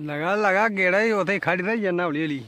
ਲਗਾ ਲਗਾ ਗੇੜਾ ਹੀ ਉਥੇ ਖੜੀ ਰਹੀ ਜੰਨਾ ਹੌਲੀ ਹੌਲੀ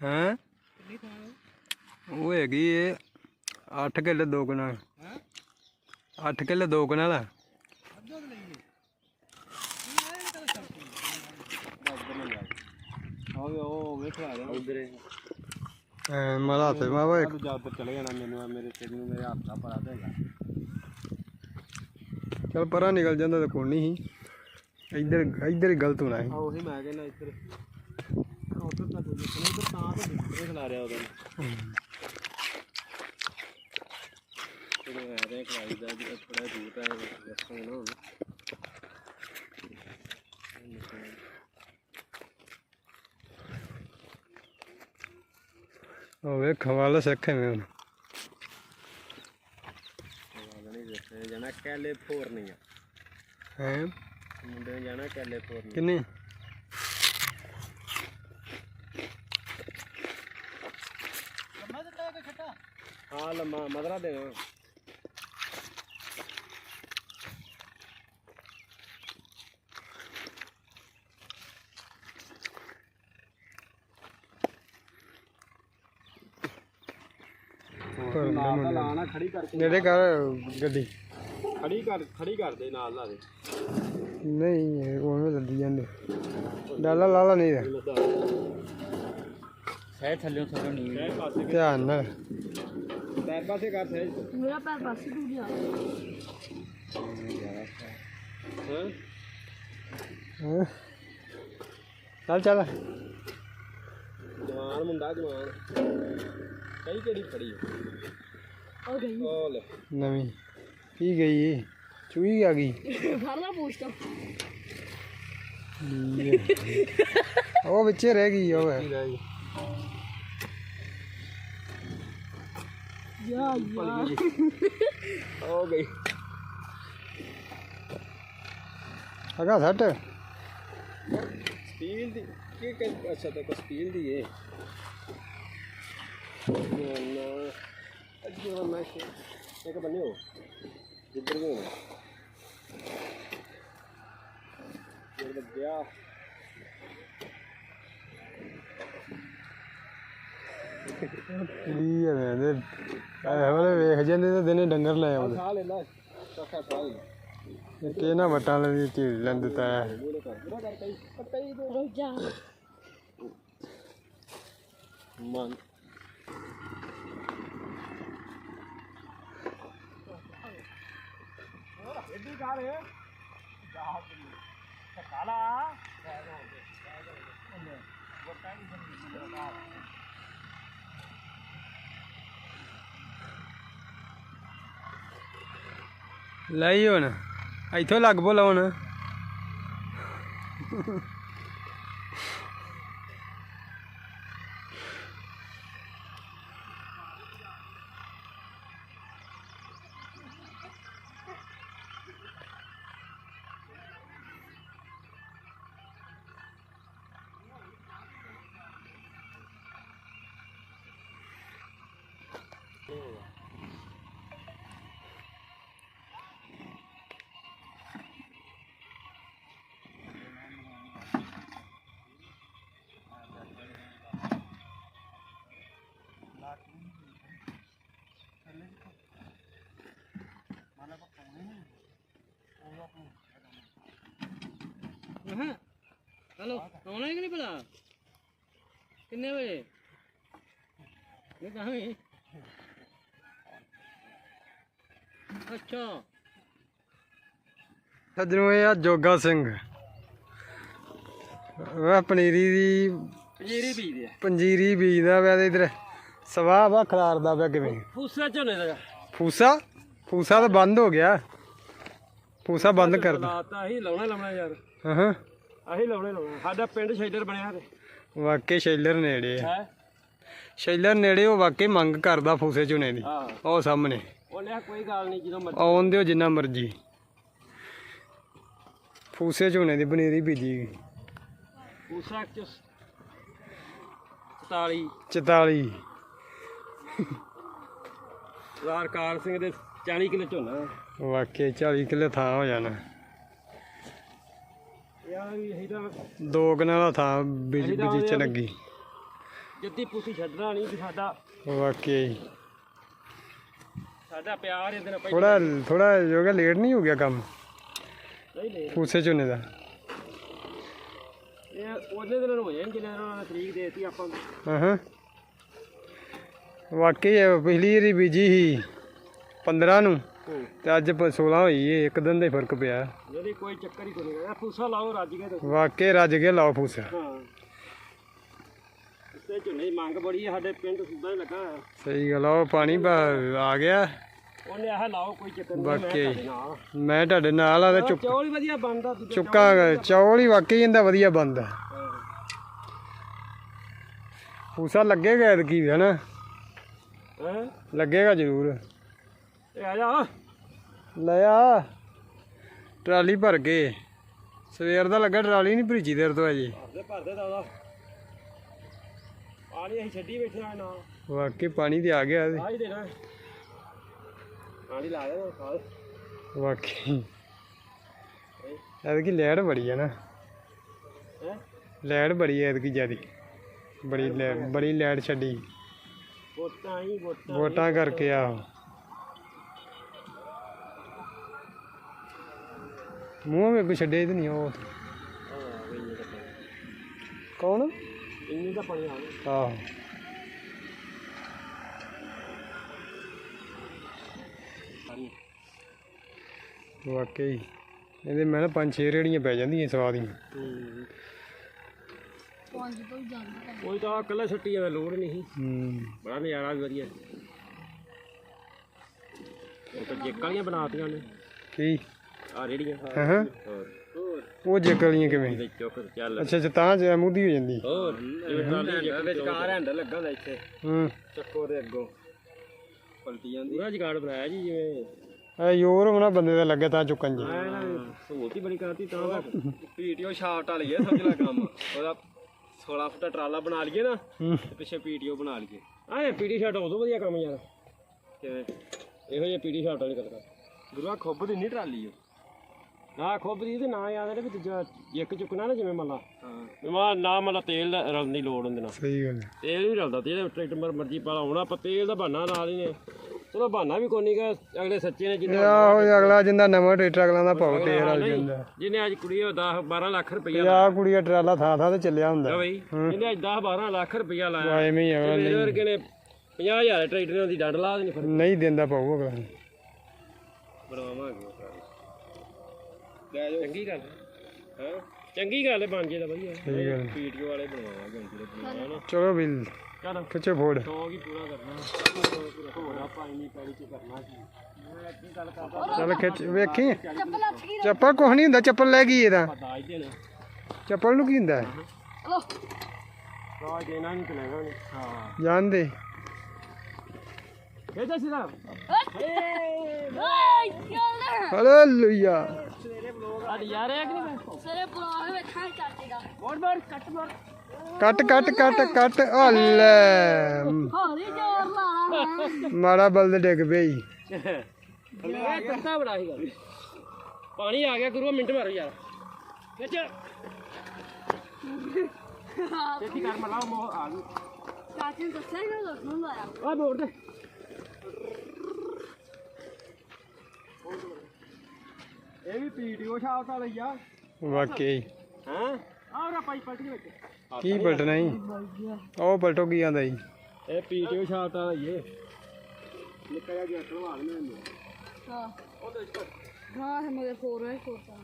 ਹਾਂ? ਉਹ ਹੈਗੀ ਏ 8 ਕਿੱਲੇ ਦੋ ਕਨਾਲ। 8 ਕਿੱਲੇ ਦੋ ਕਨਾਲ ਆ। ਆਵੇ ਉਹ ਉਧਰੇ ਐ ਮਲਾ ਤੇ ਉੱਧਰ ਚਲੇ ਜਾਣਾ ਮੈਨੂੰ ਮੇਰੇ ਸਿਰ ਨੂੰ ਮੇਰੇ ਹੱਥ ਦਾ ਪਰਾ ਚਲ ਨਿਕਲ ਜਾਂਦਾ ਤਾਂ ਕੋਈ ਨਹੀਂ ਸੀ। ਇੱਧਰ ਇੱਧਰ ਹੀ ਗਲਤ ਹੋਣਾ ਸੀ। ਆ ਉਹੀ ਮੈਂ ਕਹਿੰਦਾ ਇੱਧਰ। ਉੱਧਰ ਤਾਂ ਕੋਈ ਨਹੀਂ ਉੱਧਰ ਤਾਂ ਤਾਂ ਵੇਖ ਲਾ ਰਿਹਾ ਉਹਦਾ। ਚਲੋ ਆ ਰਿਹਾ ਖਲਾਈ ਦਾ ਜਿਹੜਾ ਥੋੜਾ ਦੂਰ ਹੈ ਰਸਤਾ ਨਾ ਹੁਣ ਉਹ ਵੇਖ ਵਾਲਾ ਸਿੱਖ ਐਵੇਂ ਹੁਣ। ਨਹੀਂ ਦੇਖਿਆ ਜਾਣਾ ਕੈਲੇ ਫੋਰਨੀ ਆ ਹੈ? ਮੁੰਡੇ ਨੇ ਜਾਣਾ ਕੈਲੇ ਫੋਰਨੀ ਕਿੰਨੇ? ਹਾਂ ਲੰਮਾ ਮਦਰਾ ਦੇਣਾ। ਨਾਲ ਦਾ ਲਾਣਾ ਖੜੀ ਕਰਕੇ ਨੇੜੇ ਕਰ ਗੱਡੀ। ਖੜੀ ਕਰ ਖੜੀ ਕਰ ਦੇ ਨਾਲ ਲਾ ਦੇ। ਨਹੀਂ ਇਹ ਉਵੇਂ ਲੱਦੀ ਜਾਂਦੇ। ਡਾਲਾ ਲਾਲਾ ਨਹੀਂ ਹੈ ਸਹਿ ਥੱਲੇ ਥੱਲੇ ਨਹੀਂ। ਸਹਿ ਪਾਸੇ ਧਿਆਨ ਨਾਲ। ਪੈਰ ਪਾਸੇ ਕਰ ਸਹਿ। ਮੇਰਾ ਪੈਰ ਪਾਸੇ ਟੁੱਟ ਗਿਆ ਹਾਂ? ਹੈਂ? ਚੱਲ ਚੱਲ। ਜਵਾਨ ਮੁੰਡਾ ਜਵਾਨ। ਕਈ ਕਿਹੜੀ ਫੜੀ ਉਹ ਗਈ ਉਹ ਲੈ ਨਵੀਂ ਕੀ ਗਈ ਇਹ? ਚੂਹੀ ਆ ਗਈ ਫੜਨਾ ਪੁੱਛਦਾ ਉਹ ਵਿੱਚੇ ਰਹਿ ਗਈ ਉਹ ਕੀ ਰਹਿ ਗਈ ਯਾ ਯਾ ਹੋ ਗਈ ਅਗਾ ਸੱਟ ਸਟੀਲ ਦੀ ਮੈਂ ਇੱਕ ਬੰਨੇ ਹੋ ਜਿੱਧਰ ਵੀ ਹੋਣਾ ਇਹ ਲੱਗਿਆ ਕੀ ਹੈ ਵੇਖ ਜਾਂਦੇ ਤਾਂ ਦਿਨੇ ਡੰਗਰ ਲੈ ਆਉਂਦੇ। ਖਾ ਲੈ ਲੈ ਸਖਾ ਖਾ ਲੈ ਕਿ ਨਾ ਵਟਾਂ ਲਈ ਢੀੜ ਲੈਂਦੇ ਤਾਂ ਮੂਰੇ ਕਰ ਪੂਰਾ ਕਰ ਕਈ ਕਈ ਰੁਕ ਜਾ ਮਨ ਐਡੀ ਕਰ ਕਾਲਾ ਲਈ ਹੁਣ। ਇੱਥੋਂ ਲੱਗ ਬੋ ਲਾਉਣ ਹਲੋ ਆਉਣਾ ਕਿ ਨਹੀਂ ਪਤਾ ਕਿੰਨੇ ਵਜੇ? ਮੈਂ ਕਹਾਂ ਵੀ। ਅੱਛਾ। ਸੱਜਣੋ ਇਹ ਆ ਜੋਗਾ ਸਿੰਘ। ਵਾ ਪਨੀਰੀ ਦੀ ਪਜੀਰੀ ਪੀਦੇ ਆ। ਪੰਜੀਰੀ ਬੀਜਦਾ ਪਿਆ ਤੇ ਇਧਰ। ਸਵਾਹ ਵਾ ਖਲਾਰਦਾ ਪਿਆ ਕਿਵੇਂ? ਫੂਸਾ ਝੋਨੇ ਦਾ ਫੂਸਾ? ਫੂਸਾ ਤਾਂ ਬੰਦ ਹੋ ਗਿਆ। ਫੂਸਾ ਬੰਦ ਕਰ ਦੇ। ਲਾਤਾ ਹੀ ਲਾਉਣਾ ਲਾਉਣਾ ਯਾਰ। ਹਾਂ ਹਾਂ ਆਹੀ ਲਾਉਣਾ ਲਾਉਣਾ। ਸਾਡਾ ਪਿੰਡ ਸ਼ੈਡਰ ਬਣਿਆ ਤੇ ਵਾਕਈ ਸ਼ੈਲਰ ਨੇੜੇ ਆ। ਹੈ? ਸ਼ੈਲਰ ਨੇੜੇ ਉਹ ਵਾਕਈ ਮੰਗ ਕਰਦਾ ਫੂਸੇ ਝੁਨੇ ਦੀ। ਹਾਂ। ਉਹ ਸਾਹਮਣੇ। ਉਹਨੇ ਕਿਹਾ ਕੋਈ ਗੱਲ ਨਹੀਂ ਜਦੋਂ ਮਰਜ਼ੀ। ਆਉਣ ਦਿਓ ਜਿੰਨਾ ਮਰਜ਼ੀ। ਫੂਸੇ ਝੋਨੇ ਦੀ ਪਨੀਰੀ ਬੀਜੀ ਗਈ ਫੂਸਾ ਚ 44 44 ਸਰਦਾਰ ਕਾਰ ਸਿੰਘ ਦੇ 40 ਕਿਲੋ ਝੋਨਾ। ਵਾਕਈ 40 ਕਿੱਲੇ ਥਾਂ ਹੋ ਜਾਣਾ। ਯਾਰ ਤਾਂ ਦੋ ਕਨਾਲ ਦਾ ਥਾਂ ਬਿਜ ਬਿਜ਼ੀ ਚ ਲੱਗੀ। ਜੱਦੀ ਪੁੱਤੀ ਛੱਡਣਾ ਨਹੀਂ ਵੀ ਸਾਡਾ ਵਾਕਈ ਸਾਡਾ ਪਿਆਰ ਇਹਦੇ ਨਾਲ ਥੋੜਾ ਥੋੜਾ ਯੋਗਾ ਲੇਟ ਨਹੀਂ ਹੋ ਗਿਆ ਕੰਮ। ਨਹੀਂ ਪੂਸੇ ਝੋਨੇ ਦਾ। ਇਹ ਉਹਦੇ ਦਿਨ ਹੋ ਜਾਣ ਜਿੰਨੇ ਦਿਨ ਉਹਨਾਂ ਨੇ ਤਰੀਕ ਦੇਤੀ ਆਪਾਂ। ਹਾਂ ਹਾਂ। ਵਾਕਈ ਪਿਛਲੀ ਵਾਰੀ ਬੀਜੀ ਸੀ। 15 ਨੂੰ ਤੇ ਅੱਜ ਪ- 16 ਹੋਈ ਏ ਇੱਕ ਦਿਨ ਦਾ ਹੀ ਫ਼ਰਕ ਪਿਆ। ਜਿਹੜੀ ਕੋਈ ਚੱਕਰ ਹੀ ਕੋਈ ਨਹੀਂ ਫੂਸਾ ਲਾਓ ਰੱਜ ਕੇ ਤੇ ਵਾਕਈ ਰੱਜ ਕੇ ਲਾਓ ਫੂਸਾ। ਹਾਂ। ਇਸੇ ਝੋਨੇ ਦੀ ਮੰਗ ਬੜੀ ਹੈ ਸਾਡੇ ਪਿੰਡ ਹੀ ਲੱਗਾ। ਸਹੀ ਗੱਲ ਆ ਉਹ ਪਾਣੀ ਆ ਗਿਆ। ਉਹਨੇ ਆਹ ਲਾਓ ਕੋਈ ਚੱਕਰ ਨਹੀਂ ਮੈਂ ਤੁਹਾਡੇ ਨਾਲ। ਆ ਤੇ ਚੁੱਕ ਚੌਲ ਹੀ ਵਧੀਆ ਬਣਦਾ ਚੁੱਕਾ ਚੌਲ ਹੀ ਵਾਕਈ ਇਹਦਾ ਵਧੀਆ ਬੰਦਾ। ਫੂਸਾ ਲੱਗੇਗਾ ਵੀ ਹਨਾ? ਹੈਂ? ਲੱਗੇਗਾ ਜ਼ਰੂਰ। ਆ ਜਾ। ਲੈ ਆ। ਟਰਾਲੀ ਭਰ ਕੇ। ਸਵੇਰ ਦਾ ਲੱਗਾ ਟਰਾਲੀ ਨਹੀਂ ਭਰੀਚੀ ਦੇਰ ਤੋਂ ਅਜੇ। ਭਰਦੇ ਭਰਦੇ ਦਾ ਉਹਦਾ। ਪਾਣੀ ਅਸੀਂ ਛੱਡੀ ਬੈਠੇ ਆ ਨਾਲ। ਵਾਕਈ ਪਾਣੀ ਤੇ ਆ ਗਿਆ ਇਹਦੇ। ਆ ਹੀ ਦੇਣਾ। ਪਾਣੀ ਲਾ ਦੇਣਾ ਖਾਲ। ਵਾਕਈ। ਐਤਕੀ ਲੈੜ ਬੜੀ ਹੈ ਨਾ। ਹੈ? ਲੈੜ ਬੜੀ ਹੈ ਐਤਕੀ ਜਿਆਦੀ। ਬੜੀ ਲੈੜ ਬੜੀ ਲੈੜ ਛੱਡੀ। ਵੋਟਾਂ ਹੀ ਵੋਟਾਂ। ਵੋਟਾਂ ਕਰਕੇ ਆ। ਮੂੰਹ ਵਿੱਚ ਛੱਡੇ ਤੇ ਨਹੀਂ ਉਹ। ਕੌਣ? ਇੰਨੇ ਦਾ ਪਾਣੀ ਆ ਗਿਆ ਆਹੋ। ਵਾਕਈ। ਇਹਦੇ ਮੈਂ ਨਾ ਪੰਜ ਛੇ ਰੇੜੀਆਂ ਪੈ ਜਾਂਦੀਆਂ ਸਵਾਦ ਦੀਆਂ। ਹੂੰ ਪੰਜ ਤੋਂ ਹੀ ਜਾਂਦਾ ਕੋਈ ਤਾਂ ਇਕੱਲਾ ਛੱਟੀ ਜਾਵੇ ਲੋੜ ਨਹੀਂ ਹੂੰ। ਬੜਾ ਨਜ਼ਾਰਾ ਵੀ ਵਧੀਆ। ਉਹ ਤਾਂ ਜੇਕ ਵਾਲੀਆਂ ਬਣਾਤੀਆਂ ਨੇ ਕੀ? ਆ ਰੇੜੀਆਂ ਹਾਂ ਹਾਂ। ਹੋਰ। ਹੋਰ ਉਹ ਜੇਕਲੀਆਂ ਕਿਵੇਂ? ਇਹਦੇ ਚੁੱਕ ਚੱਲ। ਅੱਛਾ ਅੱਛਾ ਤਾਂ ਜ ਮੁੱਦੀ ਹੋ ਜਾਂਦੀ। ਹੋਰ ਇਹ ਟਰਾਲੀ ਜੇਕ ਵਿੱਚ ਕਾਰ ਹੈਂਡਲ ਲੱਗਾ ਹੁੰਦਾ ਇੱਥੇ। ਹੂੰ। ਚੱਕੋ ਦੇ ਅੱਗੋਂ। ਪਲਟੀ ਜਾਂਦੀ। ਪੂਰਾ ਜਗਾੜ ਬਣਾਇਆ ਜੀ ਜਿਵੇਂ। ਇਹ ਯੋਰ ਹੋਣਾ ਬੰਦੇ ਦਾ ਲੱਗੇ ਤਾਂ ਚੁੱਕਣ ਜੀ। ਐ ਸਹੂਲਤ ਹੀ ਬੜੀ ਕਰਤੀ ਤਾਂ ਪੀਟੀਓ ਸ਼ਾਫਟ ਵਾਲੀ ਹੈ ਸਮਝ ਲੈ ਕੰਮ। ਉਹਦਾ 16 ਫੁੱਟ ਟਰਾਲਾ ਬਣਾ ਲਈਏ ਨਾ ਤੇ ਪਿੱਛੇ ਪੀਟੀਓ ਬਣਾ ਲਈਏ। ਆਏ ਪੀਟੀ ਸ਼ਾਟ ਉਦੋਂ ਵਧੀਆ ਕੰਮ ਯਾਰ। ਕਿਵੇਂ? ਇਹੋ ਜਿਹੇ ਪੀਟੀ ਸ਼ਾਟ ਵਾਲੀ ਗੱਲ ਕਰ। ਗੁਰੂਆ ਖੁੱਬ ਦੀ ਨਹੀਂ ਟਰਾਲੀ ਉਹ। ਨਾ ਖੁੱਬ ਦੀ ਤੇ ਨਾ ਯਾਦ ਹੈ ਵੀ ਦੂਜਾ ਇੱਕ ਚੁੱਕਣਾ ਨਾ ਜਿਵੇਂ ਮੰਨ ਲਾ ਹਾਂ ਮਾ ਨਾ ਮੰਨ ਲਾ ਤੇਲ ਦਾ ਰਲਣ ਦੀ ਲੋੜ ਹੁੰਦੀ ਨਾ। ਸਹੀ ਗੱਲ ਹੈ। ਤੇਲ ਵੀ ਰਲਦਾ ਤੇਲ ਟਰੈਕਟਰ ਮਰ ਮਰਜ਼ੀ ਪਾ ਆਉਣਾ ਆਪਾਂ ਤੇਲ ਦਾ ਬਹਾਨਾ ਨਾਲ ਹੀ। ਨੇ ਚਲੋ ਬਹਾਨਾ ਵੀ ਕੋਈ ਨਹੀਂਗਾ ਅਗਲੇ ਸੱਚੇ ਨੇ ਜਿੰਨਾ ਆਹੋ ਅਗਲਾ ਜਿੰਦਾ ਨਵਾਂ ਟਰੈਕਟਰ ਅਗਲਾ ਦਾ ਭਾਉ ਤੇਰ ਵਾਲ ਜਾਂਦਾ। ਜਿਹਨੇ ਅੱਜ ਕੁੜੀ ਉਹ 10 12 ਲੱਖ ਰੁਪਈਆ ਆ ਕੁੜੀਆ ਟਰਾਲਾ ਥਾਂ ਥਾਂ ਤੇ ਚੱਲਿਆ ਹੁੰਦਾ। ਬਈ ਜਿਹਨੇ ਅੱਜ 10 12 ਲੱਖ ਰੁਪਈਆ ਲਾਇਆ ਐਵੇਂ ਹੀ ਅਗਲਾ ਮੇਰੇ ਵਰਗੇ ਨੇ 50000 ਟਰੈਕਟਰਾਂ ਦੀ ਡੰਡ ਲਾ ਦੇਣੀ ਫਿਰ। ਨਹੀਂ ਦਿੰਦਾ ਭਾਉ ਅਗਲਾ। ਬਣਾਵਾਂਗੇ। ਲੈ ਜਾਓ। ਚੰਗੀ ਗੱਲ ਹੈ। ਚੰਗੀ ਗੱਲ ਹੈ ਬਣ ਜੇ ਤਾਂ ਵਧੀਆ। ਸਹੀ ਗੱਲ ਹੈ। ਪੀਟੀਓ ਵਾਲੇ ਬਣਵਾਵਾਂਗੇ ਹੁਣ ਜਿਹੜੇ ਬਣਾਉਣਾ ਨਾ ਚਲੋ ਵੀ ਚੱਲ। ਖਿੱਚੋ ਫੋੜ। ਸ਼ੌਕ ਹੀ ਪੂਰਾ ਕਰਨਾ। ਹੋਰ ਆਪਾਂ ਇੰਨੀ ਪੈੜੀ ਚ ਕਰਨਾ ਕੀ? ਮੈਂ ਕੀ ਗੱਲ ਕਰਦਾ। ਚੱਲ ਖਿੱਚ ਵੇਖੀ। ਚੱਪਲ ਹੱਥ ਕੀ ਚੱਪਲ ਕੁਛ ਨਹੀਂ ਹੁੰਦਾ ਚੱਪਲ ਲੈ ਗਈ ਇਹਦਾ। ਦਾਜ ਦੇਣਾ। ਚੱਪਲ ਨੂੰ ਕੀ ਹੁੰਦਾ? ਲੋ ਦਾਜ ਦੇਣਾ ਨਹੀਂ ਤੇ ਲੈਣਾ ਨਹੀਂ ਹਾਂ। ਜਾਣ ਦੇ। ਇਹਦਾ ਸਿਰਾ ਓਏ। ਚੱਲ ਹਾਲੇਲੂਇਆ ਅੱਜ ਯਾਰ ਇੱਕ ਨਹੀਂ ਸਰੇ ਬੁਲਾ ਵੇਖਾਂ ਚਾਚੇ ਦਾ ਮੋੜ ਮੋੜ ਕੱਟ ਮੋੜ ਕੱਟ ਕੱਟ ਕੱਟ ਕੱਟ ਹਲੇ ਜੋਰ ਲਾਣਾ ਮਾੜਾ ਬਲਦ ਡਿੱਗ ਪਈ। ਇਹ ਤੱਤਾ ਬੜਾ ਸੀਗਾ। ਪਾਣੀ ਆ ਗਿਆ ਗੁਰੂ ਮਿੰਟ ਮਾਰੋ ਯਾਰ। ਖਿੱਚ। ਛੇਤੀ ਕਰ ਮਲਾ ਮੋ ਆ ਗਈ। ਚਾਚੇ ਨੂੰ ਦੱਸਿਆ ਨਾ ਦੱਸਣ ਲਾਇਆ ਆ। ਮੋੜ ਦੇ ਇਹ ਵੀ ਪੀਟੀਓ ਸ਼ਾਪ ਤਾਂ ਲਈ ਆ। ਵਾਕਈ। ਹਾਂ? ਆਹ ਪਾਈ ਪਲਟੀ ਵਿੱਚ। ਕੀ ਪਲਟਣਾ ਹੀ ਉਹ ਪਲਟੋ ਕੀ ਆਂਦਾ ਜੀ? ਇਹ ਪੀਟੀਓ ਸ਼ਾਪ ਤਾਂ ਲਈ ਏ ਨਿੱਕਾ ਜਿਹਾ ਗਿਆ ਖਲਵਾ ਲੈਣੇ ਨੇ ਹਾਂ। ਉਹਦੇ ਵਿੱਚ ਹਾਂ ਹੈ ਫੋਰ ਹੈ ਕੋਤਾ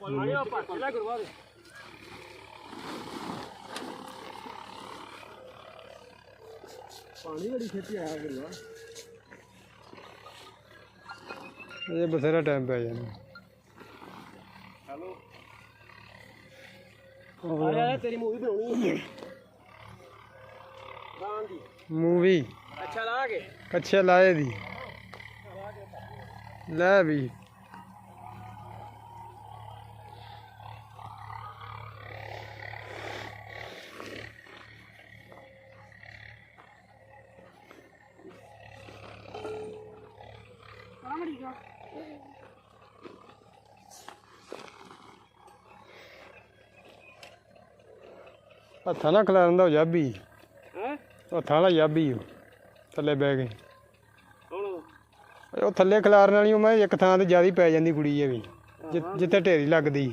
ਪਾਣੀ ਆ ਪੱਟ ਲੈ ਗੁਰੂਆ ਦੇ। ਪਾਣੀ ਬੜੀ ਛੇਤੀ ਆਇਆ ਗੁਰੂਆ ਇਹ ਬਥੇਰਾ ਟਾਈਮ ਪੈ ਜਾਣਾ ਹੈਲੋ। ਆ ਯਾਰ ਤੇਰੀ ਮੂਵੀ ਬਣਾਉਣੀ ਹੈ ਦੀ। ਮੂਵੀ ਅੱਛਾ ਲਾ ਕੇ। ਕੱਛੇ ਲਾਏ ਦੀ। ਲੈ ਵੀ। ਹੱਥਾਂ ਨਾਲ ਖਿਲਾਰਨ ਦਾ ਹੋ ਜਾਬੀ। ਹੈ? ਹੱਥਾਂ ਨਾਲ ਜਾਬੀ। ਥੱਲੇ ਬਹਿ ਗਏ ਹੁਣ ਉਹ ਥੱਲੇ ਖਿਲਾਰਨ ਵਾਲੀ ਉਹ ਮੈਂ ਇੱਕ ਥਾਂ ਤੇ ਜ਼ਿਆਦਾ ਪੈ ਜਾਂਦੀ ਕੁੜੀ ਇਹ ਵੀ ਜਿੱਥੇ ਢੇਰੀ ਲੱਗਦੀ।